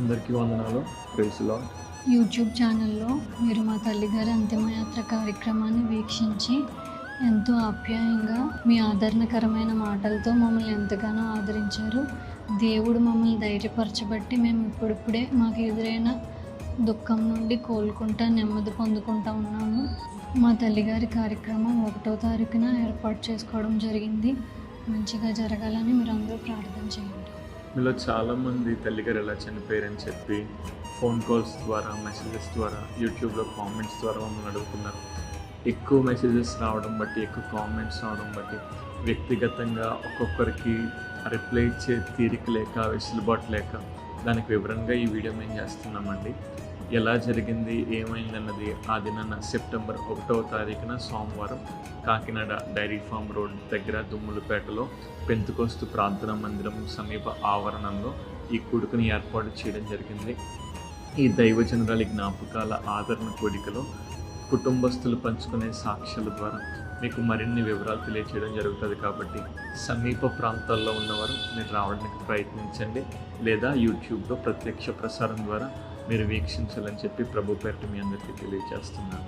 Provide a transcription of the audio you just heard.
అందరికీ వందనాలు. ప్రైస్లో యూట్యూబ్ ఛానల్లో మీరు మా తల్లిగారి అంతిమయాత్ర కార్యక్రమాన్ని వీక్షించి ఎంతో ఆప్యాయంగా మీ ఆదరణకరమైన మాటలతో మమ్మల్ని ఎంతగానో ఆదరించారు. దేవుడు మమ్మల్ని ధైర్యపరచబట్టి మేము ఇప్పుడిప్పుడే మాకు ఎదురైన దుఃఖం నుండి కోలుకుంటా నెమ్మది పొందుకుంటా ఉన్నాము. మా తల్లిగారి కార్యక్రమం ఒకటో తారీఖున ఏర్పాటు చేసుకోవడం జరిగింది. మంచిగా జరగాలని మీరు అందరూ ప్రార్థన చేయండి. మీలో చాలామంది తల్లిగారు ఎలా చనిపోయారని చెప్పి ఫోన్ కాల్స్ ద్వారా మెసేజెస్ ద్వారా యూట్యూబ్లో కామెంట్స్ ద్వారా మమ్మల్ని అడుగుతున్నారు. ఎక్కువ మెసేజెస్ రావడం బట్టి ఎక్కువ కామెంట్స్ రావడం బట్టి వ్యక్తిగతంగా ఒక్కొక్కరికి రిప్లై ఇచ్చే తీరిక లేక వెసులుబాటు లేక దానికి వివరంగా ఈ వీడియో మేము చేస్తున్నామండి. ఎలా జరిగింది ఏమైందన్నది ఆ దినాన సెప్టెంబర్ ఒకటవ తారీఖున సోమవారం కాకినాడ డైరీ ఫామ్ రోడ్ దగ్గర దుమ్ములపేటలో పెంతుకోస్తు ప్రార్థనా మందిరం సమీప ఆవరణంలో ఈ కొడుకుని ఏర్పాటు చేయడం జరిగింది. ఈ దైవజనురాలి జ్ఞాపకాల ఆదరణ కోడికలో కుటుంబస్తులు పంచుకునే సాక్ష్యాల ద్వారా మీకు మరిన్ని వివరాలు తెలియచేయడం జరుగుతుంది కాబట్టి సమీప ప్రాంతాల్లో ఉన్నవారు మీరు రావడానికి ప్రయత్నించండి లేదా యూట్యూబ్లో ప్రత్యక్ష ప్రసారం ద్వారా మీరు వీక్షించాలని చెప్పి ప్రభు పేరిట మీ అందరికీ తెలియజేస్తున్నాను.